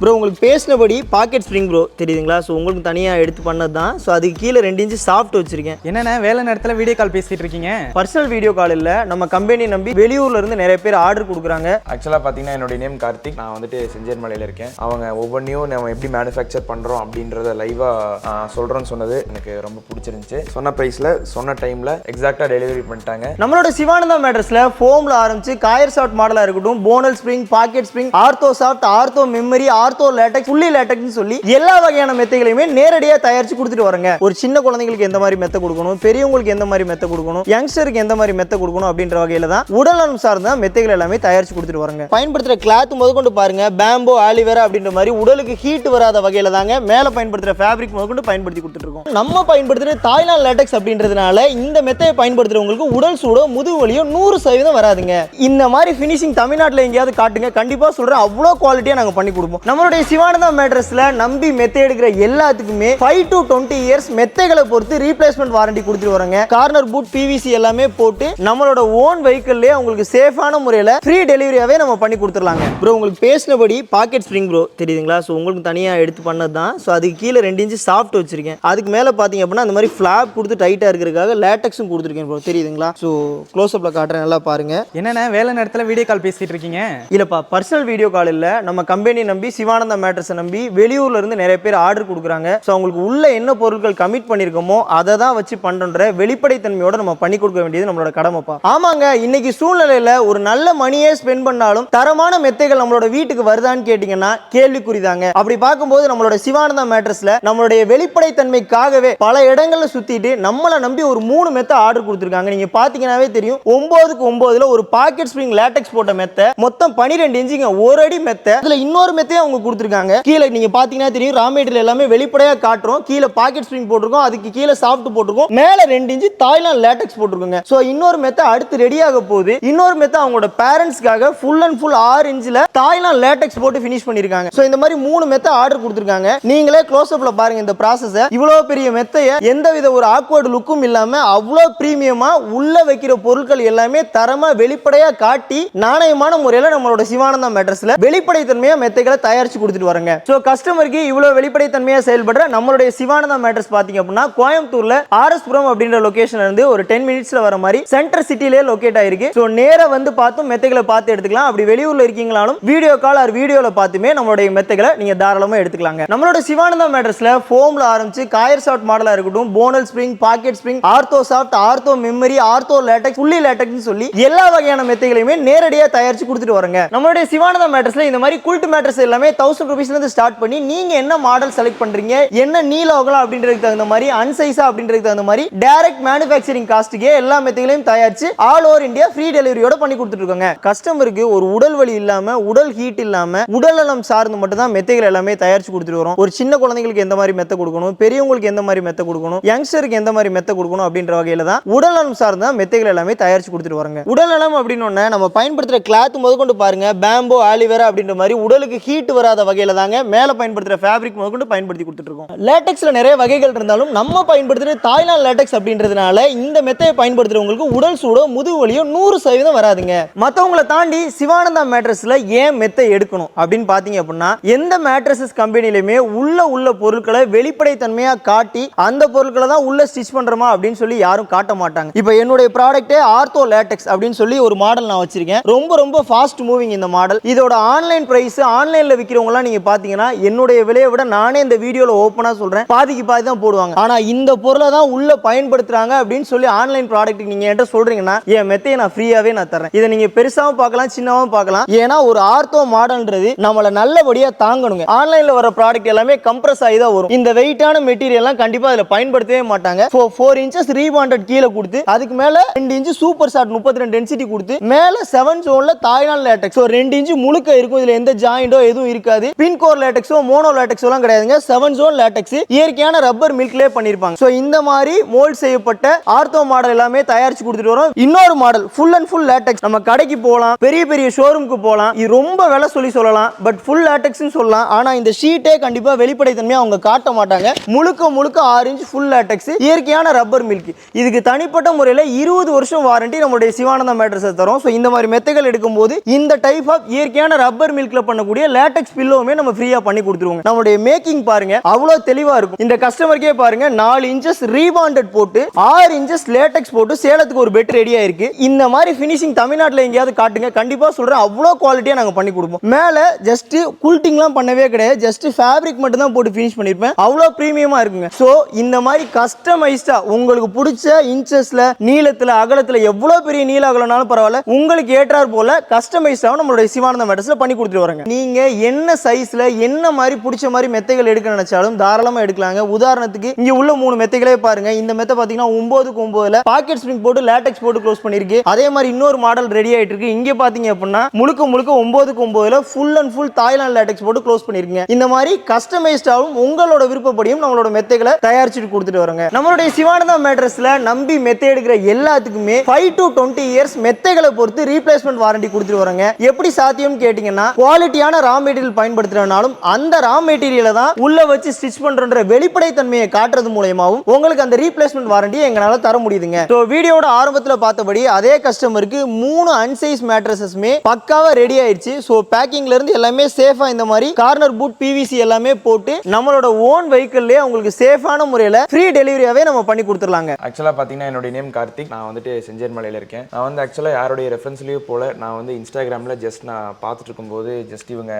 Bro உங்களுக்கு பேசினபடி pocket spring bro தெரியுதுங்களா? ஸோ உங்களுக்கு தனியாக எடுத்து பண்ணது தான் ஸோ அதுக்கு கீழே ரெண்டு இன்ச்சு சாஃப்ட் வச்சிருக்கேன். என்னண்ணே வேலை நேரத்தில் வீடியோ கால் பேசிட்டு இருக்கீங்க? பர்சனல் வீடியோ கால் இல்லை. நம்ம கம்பெனி நம்பி வெளியூர்ல இருந்து நிறைய பேர் ஆர்டர் கொடுக்குறாங்க. ஆக்சுவலாக பார்த்தீங்கன்னா என்னுடைய நேம் கார்த்திக். நான் வந்துட்டு செஞ்சேர்மலையில் இருக்கேன். அவங்க ஒவ்வொன்றையும் நம்ம எப்படி மேனுஃபேக்சர் பண்ணுறோம் அப்படின்றத லைவாக சொல்கிறோன்னு சொன்னது எனக்கு ரொம்ப பிடிச்சிருந்துச்சு. சொன்ன ப்ரைஸில் சொன்ன டைமில் எக்ஸாக்டாக டெலிவரி பண்ணிட்டாங்க. நம்மளோட சிவானந்தா மேட்ரஸ்ல ஃபோம்ல ஆரம்பிச்சு காயர் சாஃப்ட் மாடலா இருக்கட்டும் bonnell spring pocket spring ortho soft ortho memory ortho latex fully லேட்டக்னு சொல்லி எல்லா வகையான மெத்தைகளையுமே நேரடியாக தயாரிச்சு கொடுத்துட்டு வரங்க ஒரு சின்ன குழந்தைங்களுக்கு எந்த மாதிரி மெத்தை கொடுக்கணும் பெரியவங்களுக்கு எந்த மாதிரி மெத்தை கொடுக்கணும் யங்ஸ்டருக்கு எந்த மாதிரி மெத்தை கொடுக்கணும் அப்படின்ற வகையில தான் உடல்நலம் சார்ந்த மெத்தைகள் எல்லாமே தயாரிச்சு கொடுத்துட்டு வரங்க பயன்படுத்துற கிளாத் முதற்கொண்டு பாருங்க பேம்போ ஆலிவேரா அப்படின்ற மாதிரி உடலுக்கு ஹீட் வராத வகையில தாங்க மேலே பயன்படுத்துற ஃபேப்ரிக் முதற்கொண்டு பயன்படுத்தி கொடுத்துட்டு இருக்கோம். நம்ம பயன்படுத்துற தாய்லாந்து லேட்டக்ஸ் அப்படின்றதுனால இந்த மெத்தையை பயன்படுத்துறவங்களுக்கு உடல் சூடோ முதுகு வலியோ நூறு சதவீதம் வராதுங்க. இந்த மாதிரி ஃபினிஷிங் தமிழ்நாட்டில் எங்கேயாவது காட்டுங்க. கண்டிப்பாக சொல்கிறேன் அவ்வளோ குவாலிட்டியாக நாங்கள் பண்ணி கொடுப்போம். நம்மளுடைய சிவானந்தா மேட்ரஸ்ல நம்பி மெத்தை எடுக்கிற எல்லாத்துக்குமே ஃபைவ் டு டுவெண்ட்டி இயர்ஸ் மெத்தைகளை பொறுத்து ரீப்ளேஸ்மெண்ட் வாரண்டி கொடுத்துட்டு வரோங்க கார்னர் பூட் பிவிசி எல்லாமே போட்டு நம்மளோட ஓன் வெஹிக்கிள்லேயே உங்களுக்கு சேஃபான முறையில் ஃப்ரீ டெலிவரியாவே நம்ம பண்ணி கொடுத்துடலாங்க. ப்ரோ உங்களுக்கு பேசினபடி பாக்கெட் ஸ்ப்ரிங் ப்ரோ தெரியுதுங்களா? ஸோ உங்களுக்கு தனியாக எடுத்து பண்ணது தான் ஸோ அதுக்கு கீழே ரெண்டு இன்ச்சு சாஃப்ட் வச்சிருக்கேன். அதுக்கு மேலே பார்த்தீங்க அப்படின்னா அந்த மாதிரி ஃப்ளாப் கொடுத்து டைட்டாக இருக்கிறதுக்காக லேட்டக்ஸும் கொடுத்துருக்கேன் ப்ரோ தெரியுதுங்களா? ஸோ க்ளோஸ்அப்பில் காட்டுறேன் நல்லா பாருங்க. என்னண்ணே வேலை நேரத்தில் வீடியோ கால் பேசிட்டு இருக்கீங்க? இல்லப்பா பர்சனல் வீடியோ கால் இல்ல. நம்ம கம்பெனி நம்பி சிவானந்தா மேட்ரஸை நம்பி வெளியூர்ல இருந்து நிறைய பேர் ஆர்டர் கொடுக்குறாங்க. ஸோ அவங்களுக்கு உள்ள என்ன பொருட்கள் கமிட் பண்ணியிருக்கோமோ அதை தான் வச்சு பண்ணுற வெளிப்படைத்தன்மையோட நம்ம பண்ணி கொடுக்க வேண்டியது நம்மளோட கடமைப்பா. ஆமாங்க இன்னைக்கு சூழ்நிலையில ஒரு நல்ல மணியே ஸ்பெண்ட் பண்ணாலும் தரமான மெத்தைகள் நம்மளோட வீட்டுக்கு வருதான்னு கேட்டிங்கன்னா கேள்விக்குறிதாங்க. அப்படி பார்க்கும்போது நம்மளோட சிவானந்தா மேட்ரஸ்ல நம்மளுடைய வெளிப்படைத்தன்மைக்காகவே பல இடங்களில் சுத்திட்டு நம்மளை நம்பி ஒரு மூணு மெத்தை ஆர்டர் கொடுத்துருக்காங்க. நீங்க பாத்தீங்கன்னாவே தெரியும் ஒன்பதுக்கு ஒன்பதுல ஒரு பாக்கெட் ஸ்ப்ரிங் லேட்டக்ஸ் போட்ட மெத்தை மொத்தம் பன்னிரெண்டு இன்ச்சுங்க ஒரு அடி மெத்தை இதுல இன்னொரு மெத்தையும் அவங்க கொடுத்துருக்காங்க. கீழே நீங்க பாத்தீங்கன்னா தெரியும் ரா மெட்டீரியல் எல்லாமே வெளிப்படையா காட்டுறோம். கீழே பாக்கெட் ஸ்ப்ரிங் போட்டிருக்கோம். அதுக்கு கீழே சாஃப்ட் போட்டிருக்கோம். மேல ரெண்டு இன்ச்சு தாய்லாந்து லேட்டக்ஸ் போட்டிருக்கோங்க. சோ இன்னொரு மெத்த அடுத்து ரெடி ஆக போகுது. இன்னொரு மெத்த அவங்களோட பேரண்ட்ஸ்க்காக ஃபுல் அண்ட் ஃபுல் ஆறு இன்ச்சில் தாய்லாந்து லேட்டக்ஸ் போட்டு ஃபினிஷ் பண்ணிருக்காங்க. சோ இந்த மாதிரி மூணு மெத்த ஆர்டர் கொடுத்துருக்காங்க. நீங்களே க்ளோஸ் அப்ல பாருங்க இந்த ப்ராசஸை இவ்வளவு பெரிய மெத்தையை எந்தவித ஒரு ஆக்வர்டு லுக்கும் இல்லாம அவ்வளோ பிரீமியமா உள்ள வைக்கிற பொருட்கள் எல்லாமே தரமா வெளிப்படையா காட்டி நாணயமான முறையில நம்மளோட சிவானந்தா வெளிப்படை வெளிப்படைத்தன்மையா மெத்தைகளை தயார் தயாரிச்சு கொடுத்துட்டு வரங்க. சோ கஸ்டமருக்கு இவ்வளவு வெளிப்படைத்தன்மையா செயல்படுற நம்மளுடைய சிவானந்தா மேட்ரஸ் பாத்தீங்க அப்படின்னா கோயம்புத்தூர்ல ஆர்எஸ்புரம் அப்படின்ற லொகேஷன்ல இருந்து ஒரு டென் மினிட்ஸ்ல வர மாதிரி சென்டர் சிட்டிலே லொகேட் ஆயிருக்கு. சோ நேர வந்து பார்த்தும் மெத்தைகளை பார்த்து எடுத்துக்கலாம். அப்படி வெளியூர்ல இருக்கீங்களாலும் வீடியோ கால் ஆர் வீடியோல பார்த்துமே நம்மளுடைய மெத்தைகளை நீங்க தாராளமா எடுத்துக்கலாங்க. நம்மளோட சிவானந்தா மேட்ரஸ்ல ஃபோம்ல ஆரம்பிச்சு காயர் சாஃப்ட் மாடலா இருக்கட்டும் Bonnell spring pocket spring ortho soft ortho memory ortho latex புள்ளி லேட்டக்ஸ்னு சொல்லி எல்லா வகையான மெத்தைகளையுமே நேரடியாக தயாரிச்சு கொடுத்துட்டு வரங்க. நம்மளுடைய சிவானந்தா மேட்ரஸ்ல இந்த மாதிரி குல்ட் மேட்ரஸ் எல்லாமே தௌசண்ட் ருபீஸ்லேருந்து ஸ்டார்ட் பண்ணி நீங்க என்ன மாடல் செலக்ட் பண்றீங்க என்ன நீல அகலம் அப்படின்றதுக்கு தகுந்த மாதிரி அன்சைஸா அப்படின்றதுக்கு தகுந்த மாதிரி டைரக்ட் மேனுஃபேக்சரிங் காஸ்ட்டுக்கே எல்லா மெத்தைகளையும் தயாரிச்சு ஆல் ஓவர் இந்தியா ஃப்ரீ டெலிவரியோட பண்ணி கொடுத்துட்டு கஸ்டமருக்கு ஒரு உடல் வலி இல்லாம உடல் ஹீட் இல்லாம உடல் நலம் சார்ந்து மட்டும் தான் மெத்தைகள் எல்லாமே தயாரித்து கொடுத்துட்டு வரோம். ஒரு சின்ன குழந்தைங்களுக்கு எந்த மாதிரி மெத்தை கொடுக்கணும் பெரியவங்களுக்கு எந்த மாதிரி மெத்தை கொடுக்கணும் யங்ஸ்டருக்கு எந்த மாதிரி மெத்தை கொடுக்கணும் அப்படின்ற வகையில தான் உடல் நலம் சார்ந்த மெத்தைகள் எல்லாமே தயாரித்து கொடுத்துட்டு வராங்க. உடல் நலம் அப்படின்னு நம்ம பயன்படுத்துகிற கிளாத் முதற்கொண்டு பாருங்க பேம்போ ஆலிவேரா அப்படின்ற மாதிரி உடலுக்கு ஹீட் வராத வகையில் தாங்க மேல பயன்படுத்துற ஃபேப்ரிக் முதற்கொண்டு பயன்படுத்தி கொடுத்துட்டு இருக்கோம் நிறைய வகைகள் இருந்தாலும் நம்ம பயன்படுத்துகிற தாய்லாந்து லேட்டக்ஸ் அப்படின்றதுனால இந்த மெத்தையை பயன்படுத்துறவங்களுக்கு உடல் சூடோ முதுகு வலியோ நூறு சதவீதம் வராதுங்க. மத்தவங்கள தாண்டி சிவானந்தா மேட்ரஸ்ல ஏன் மெத்தை எடுக்கணும் அப்படின்னு பார்த்தீங்க அப்படின்னா எந்த மேட்ரஸஸ் கம்பெனிலுமே உள்ள உள்ள பொருட்களை வெளிப்படைத்தன்மையாக காட்டி அந்த பொருட்களை தான் உள்ள ஸ்டிச் பண்றோமா அப்படின்னு சொல்லி யாரும் காட்ட மாட்டாங்க. இப்போ என்னுடைய ப்ராடக்ட்டே ஆர்த்தோ லேட்டக்ஸ் அப்படின்னு சொல்லி ஒரு மாடல் நான் வச்சிருக்கேன். ரொம்ப ரொம்ப ஃபாஸ்ட் மூவிங் இந்த மாடல் இதோட ஆன்லைன் பிரைஸ் ஆன்லைன்ல விற்கிறவங்கலாம் நீங்க பாத்தீங்கன்னா என்னுடைய விலையை விட நானே இந்த வீடியோவில் ஓப்பனாக சொல்றேன். பாதிக்கு பாதி தான் போடுவாங்க. ஆனா இந்த பொருளை தான் உள்ள பயன்படுத்துறாங்க அப்படின்னு சொல்லி ஆன்லைன் ப்ராடக்ட் நீங்கள் என்கிட்ட சொல்றீங்கன்னா என் மெத்தையை நான் ஃப்ரீயாவே நான் தரேன் இதை நீங்க பெருசாகவும் பார்க்கலாம் சின்னவும் பார்க்கலாம். ஏன்னா ஒரு ஆர்த்தோ மாடல்ன்றது நம்மளை நல்லபடியாக தாங்கணுங்க. ஆன்லைனில் வர ப்ராடக்ட் எல்லாமே கம்ப்ரஸ் ஆகி தான் வரும். இந்த வெயிட்டான மெட்டீரியல்லாம் கண்டிப்பாக அதில் பயன்படுத்தவே மாட்டாங்க. ஃபோர் இன்ச்சஸ் ரீபாண்டட் கீழே கொடுத்து அதுக்கு மேலே ரெண்டு இன்ச்சு சூப்பர் ஷாட் முப்பத்தி ரெண்டு டென்சிட்டி கொடுத்து மேலே செவன் ஜோன்ல லேட்டக் லேட்டக்ஸ் ரெண்டு இன்ச்சு முழுக்க இருக்கும். இதில் எந்த ஜாயிண்டோ எதுவும் இருக்காது. பின் கோர் லேட்டக்ஸோ மோனோ லேட்டக்ஸோ எல்லாம் கிடையாதுங்க. செவன் ஜோன் லேட்டக்ஸ் இயற்கையான ரப்பர் மில்க்லேயே பண்ணிருப்பாங்க. ஸோ இந்த மாதிரி மோல்ட் செய்யப்பட்ட ஆர்த்தோ மாடல் எல்லாமே தயாரிச்சு கொடுத்துட்டு வரோம். இன்னொரு model full and full latex நம்ம கடைக்கு போகலாம் பெரிய பெரிய ஷோரூமுக்கு போகலாம். இது ரொம்ப விலை சொல்லி சொல்லலாம். பட் ஃபுல் லேட்டக்ஸ்னு சொல்லலாம். ஆனா இந்த ஷீட்டே கண்டிப்பா வெளிப்படைத்தன்மையை அவங்க காட்ட மாட்டாங்க. முழுக்க முழுக்க ஆறு இன்ச் ஃபுல் லேட்டக்ஸ் இயற்கையான ரப்பர் மில்க் இதுக்கு தனிப்பட்ட முறையில் இருபது வருஷம் வாரண்டி நம்மளுடைய சிவானந்த மேட்ரஸை தரும். ஸோ இந்த மாதிரி மெத்தைகள் எடுக்கும்போது இந்த டைப் ஆஃப் இயற்கையான ரப்பர் மில்கில் பண்ணக்கூடிய லேட்டக்ஸ் மேட்ரஸ் பில்லோவுமே நம்ம ஃப்ரீயா பண்ணி கொடுத்துருவோம் நம்மளுடைய மேக்கிங் பாருங்க அவ்வளோ தெளிவா இருக்கும். இந்த கஸ்டமருக்கே பாருங்க நாலு இன்ச்சஸ் ரீபாண்டட் போட்டு ஆறு இன்ச்சஸ் லேட்டக்ஸ் போட்டு சேலத்துக்கு ஒரு பெட் ரெடியா இருக்கு இந்த மாதிரி ஃபினிஷிங் தமிழ்நாட்டில் எங்கேயாவது காட்டுங்க. கண்டிப்பா சொல்றேன் அவ்வளோ குவாலிட்டியா நாங்க பண்ணி கொடுப்போம். மேல ஜஸ்ட் கூல்டிங்லாம் பண்ணவே கிடையாது. ஜஸ்ட் ஃபேப்ரிக் மட்டும் தான் போட்டு ஃபினிஷ் பண்ணிருப்பேன். அவ்வளோ ப்ரீமியமா இருக்குங்க. ஸோ இந்த மாதிரி கஸ்டமைஸ்டா உங்களுக்கு பிடிச்ச இன்ச்சஸ்ல நீளத்துல அகலத்துல எவ்வளோ பெரிய நீள அகலனாலும் பரவாயில்ல. உங்களுக்கு ஏற்றார் போல கஸ்டமைஸ்டாவும் நம்மளுடைய சிவானந்த மேட்டர்ஸ்ல பண்ணி கொடுத்துட்டு வராங்க நீங்க என்ன சைஸ்ல என்ன மாதிரி பிடிச்ச மாதிரி மெத்தைகள் எடுக்க நினைச்சாலும் தாராளமா எடுக்கலாங்க. உதாரணத்துக்கு இங்க உள்ள மூணு மெத்தைகளே பாருங்க. இந்த மெத்தை பாத்தீங்கன்னா ஒன்பதுக்கு ஒன்பதுல பாக்கெட் ஸ்பிரிங் போட்டு லேட்டக்ஸ் போட்டு க்ளோஸ் பண்ணிருக்கு. அதே மாதிரி இன்னொரு மாடல் ரெடி ஆயிட்டு இருக்கு. இங்க பாத்தீங்க அப்படின்னா முழுக்க முழுக்க ஒன்பதுக்கு ஒன்பதுல full and full Thailand latex போட்டு க்ளோஸ் பண்ணிருக்கீங்க. இந்த மாதிரி கஸ்டமைஸ்டாவும் உங்களோட விருப்பப்படியும் நம்மளோட மெத்தைகளை தயாரிச்சுட்டு கொடுத்துட்டு வரோங்க. நம்மளுடைய சிவானந்தா மேட்ரஸ்ல நம்பி மெத்தை எடுக்கிற எல்லாத்துக்குமே ஃபைவ் டு டுவெண்ட்டி இயர்ஸ் மெத்தைகளை பொறுத்து ரீப்ளேஸ்மெண்ட் வாரண்டி கொடுத்துட்டு வரோங்க. எப்படி சாத்தியம்னு கேட்டீங்கன்னா குவாலிட்டியான ரா மெட்டீரியல் பயன்படுத்துறதுனாலும் அந்த ரா மெட்டீரியலை தான் உள்ள வச்சு ஸ்டிச் பண்றன்ற வெளிப்படைத்தன்மையை காட்டுறது மூலயமாவும் உங்களுக்கு அந்த ரீப்ளேஸ்மெண்ட் வாரண்டி எங்களால தர முடியுதுங்க. ஸோ வீடியோட ஆரம்பத்துல பார்த்தபடி அதே கஸ்டமருக்கு மூணு அன்சைஸ் மேட்ரஸஸ்மே பக்காவா ரெடி ஆயிடுச்சு ஸோ பேக்கிங்ல இருந்து எல்லாமே சேஃபா இந்த மாதிரி கார்னர் பூட் பிவிசி எல்லாமே போட்டு நம்மளோட ஓன் வெஹிக்கிள்லயே உங்களுக்கு சேஃபான முறையில் ஃப்ரீ டெலிவரியாவே நம்ம பண்ணி கொடுத்துடலாங்க. ஆக்சுவலாக பார்த்தீங்கன்னா என்னுடைய நேம் கார்த்திக். நான் வந்துட்டு செஞ்சேர்மலையில் இருக்கேன். நான் வந்து ஆக்சுவலாக யாருடைய ரெஃபரன்ஸ்லேயும் போல நான் வந்து இன்ஸ்டாகிராமில் ஜஸ்ட் நான் பார்த்துட்டு இருக்கும்போது ஜஸ்ட் இவங்க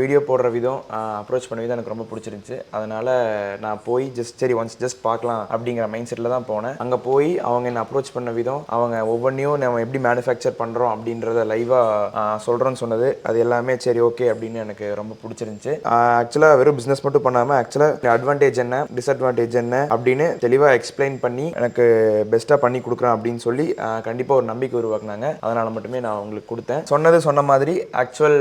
வீடியோ போடுற விதம் அப்ரோச் பண்ண விதம் எனக்கு ரொம்ப பிடிச்சிருந்துச்சு. அதனால நான் போய் ஜஸ்ட் சரி ஒன்ஸ் ஜஸ்ட் பார்க்கலாம் அப்படிங்கிற மைண்ட் செட்டில் தான் போனேன். அங்கே போய் அவங்க என்ன அப்ரோச் பண்ண விதம் அவங்க ஒவ்வொன்றையும் நம்ம எப்படி மேனுஃபேக்சர் பண்ணுறோம் அப்படின்றத லைவாக சொல்கிறோன்னு சொன்னது. அது எல்லாமே சரி ஓகே அப்படின்னு எனக்கு ரொம்ப பிடிச்சிருந்துச்சு. ஆக்சுவலாக வெறும் பிஸ்னஸ் மட்டும் பண்ணாமல் ஆக்சுவலாக அட்வான்டேஜ் என்ன டிஸ்அட்வான்டேஜ் என்ன அப்படின்னு தெளிவாக எக்ஸ்பிளைன் பண்ணி எனக்கு பெஸ்ட்டாக பண்ணி கொடுக்குறேன் அப்படின்னு சொல்லி கண்டிப்பாக ஒரு நம்பிக்கை உருவாக்குனாங்க. அதனால் மட்டுமே நான் உங்களுக்கு கொடுத்தேன். சொன்னது சொன்ன மாதிரி ஆக்சுவல்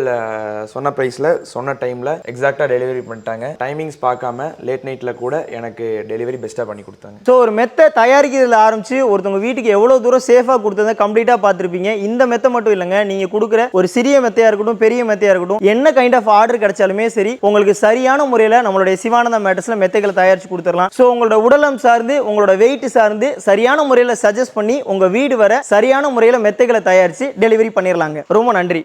சொன்ன ப்ரைஸில் சொன்ன டைமில் எக்ஸாக்டாக டெலிவரி பண்ணிட்டாங்க. டைமிங்ஸ் பார்க்காம லேட் நைட்டில் கூட எனக்கு டெலிவரி பெஸ்ட்டாக பண்ணி கொடுத்தாங்க. ஸோ ஒரு மெத்தை தயாரிக்கிறதுல ஆரம்பிச்சு ஒருத்தவங்க வீட்டுக்கு எவ்வளோ தூரம் சேஃபாக கொடுத்ததை கம்ப்ளீட்டாக பார்த்துருப்பீங்க. இந்த மெத்தை மட்டும் இல்லைங்க. நீங்கள் கொடுக்குற ஒரு சிறிய மெத்தையாக இருக்கட்டும் பெரிய மெத்தையாக இருக்கட்டும் என்ன கைண்ட் ஆஃப் ஆர்டர் கிடைச்சாலுமே சரி உங்களுக்கு சரியான முறையில் நம்மளுடைய சிவானந்தா மேட்டர்ஸில் மெத்தைகளை தயாரித்து கொடுத்துடலாம். ஸோ உங்களோட உடலம் சார்ந்து உங்களோட வெயிட் சார்ந்து சரியான முறையில் சஜஸ்ட் பண்ணி உங்கள் வீடு வர சரியான முறையில் மெத்தைகளை தயாரித்து டெலிவரி பண்ணிடலாங்க. ரொம்ப நன்றி.